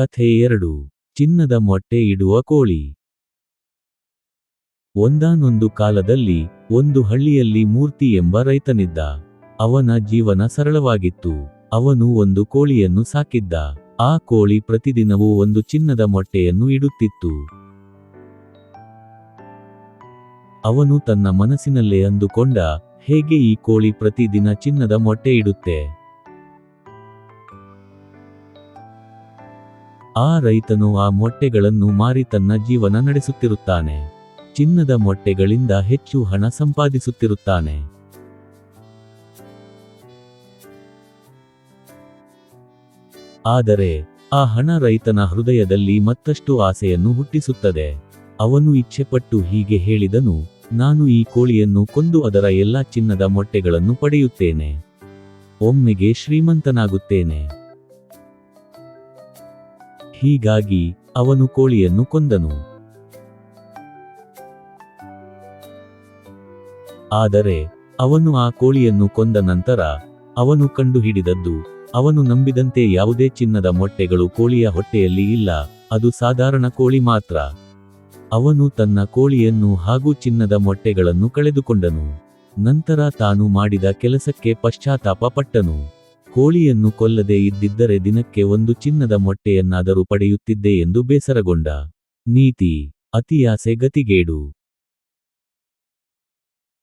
ಕಥೆ ಎರಡು, ಚಿನ್ನದ ಮೊಟ್ಟೆ ಇಡುವ ಕೋಳಿ. ಒಂದಾನೊಂದು ಕಾಲದಲ್ಲಿ, ಒಂದು ಹಳ್ಳಿಯಲ್ಲಿ ಮೂರ್ತಿ ಎಂಬ ರೈತನಿದ್ದ. ಅವನ ಜೀವನ ಸರಳವಾಗಿತ್ತು. ಅವನು ಒಂದು ಕೋಳಿಯನ್ನು ಸಾಕಿದ್ದ. ಆ ಕೋಳಿ ಪ್ರತಿದಿನವೂ ಒಂದು ಚಿನ್ನದ ಮೊಟ್ಟೆಯನ್ನು ಇಡುತ್ತಿತ್ತು. ಅವನು ತನ್ನ ಮನಸ್ಸಿನಲ್ಲೇ ಅಂದುಕೊಂಡ, ಹೇಗೆ ಈ ಕೋಳಿ ಪ್ರತಿದಿನ ಚಿನ್ನದ ಮೊಟ್ಟೆ ಇಡುತ್ತೆ? ಆ ರೈತನು ಆ ಮೊಟ್ಟೆಗಳನ್ನು ಮಾರಿ ತನ್ನ ಜೀವನ ನಡೆಸುತ್ತಿರುತ್ತಾನೆ. ಚಿನ್ನದ ಮೊಟ್ಟೆಗಳಿಂದ ಹೆಚ್ಚು ಹಣ ಸಂಪಾದಿಸುತ್ತಿರುತ್ತಾನೆ. ಆದರೆ, ಆ ಹಣ ರೈತನ ಹೃದಯದಲ್ಲಿ ಮತ್ತಷ್ಟು ಆಸೆಯನ್ನು ಹುಟ್ಟಿಸುತ್ತದೆ. ಅವನು ಇಚ್ಛೆಪಟ್ಟು ಹೀಗೆ ಹೇಳಿದನು, ನಾನು ಈ ಕೋಳಿಯನ್ನು ಕೊಂದು ಅದರ ಎಲ್ಲಾ ಚಿನ್ನದ ಮೊಟ್ಟೆಗಳನ್ನು ಪಡೆಯುತ್ತೇನೆ. ಒಮ್ಮೆಗೆ ಶ್ರೀಮಂತನಾಗುತ್ತೇನೆ. ಹೀಗಾಗಿ ಅವನು ಕೋಳಿಯನ್ನು ಕೊಂದನು. ಆದರೆ ಅವನು ಆ ಕೋಳಿಯನ್ನು ಕೊಂದ ನಂತರ ಅವನು ಕಂಡುಹಿಡಿದದ್ದು, ಅವನು ನಂಬಿದಂತೆ ಯಾವುದೇ ಚಿನ್ನದ ಮೊಟ್ಟೆಗಳು ಕೋಳಿಯ ಹೊಟ್ಟೆಯಲ್ಲಿ ಇಲ್ಲ, ಅದು ಸಾಧಾರಣ ಕೋಳಿ ಮಾತ್ರ. ಅವನು ತನ್ನ ಕೋಳಿಯನ್ನು ಹಾಗೂ ಚಿನ್ನದ ಮೊಟ್ಟೆಗಳನ್ನು ಕಳೆದುಕೊಂಡನು. ನಂತರ ತಾನು ಮಾಡಿದ ಕೆಲಸಕ್ಕೆ ಪಶ್ಚಾತ್ತಾಪ ಪಟ್ಟನು ಕೋಳಿಯನ್ನು ಕೊಲ್ಲದೆ ಇದ್ದಿದ್ದರೆ ದಿನಕ್ಕೆ ಒಂದು ಚಿನ್ನದ ಮೊಟ್ಟೆಯನ್ನಾದರೂ ಪಡೆಯುತ್ತಿದ್ದೆ ಎಂದು ಬೇಸರಗೊಂಡ. ನೀತಿ ಅತಿಯಾಸೆ ಗತಿಗೇಡು.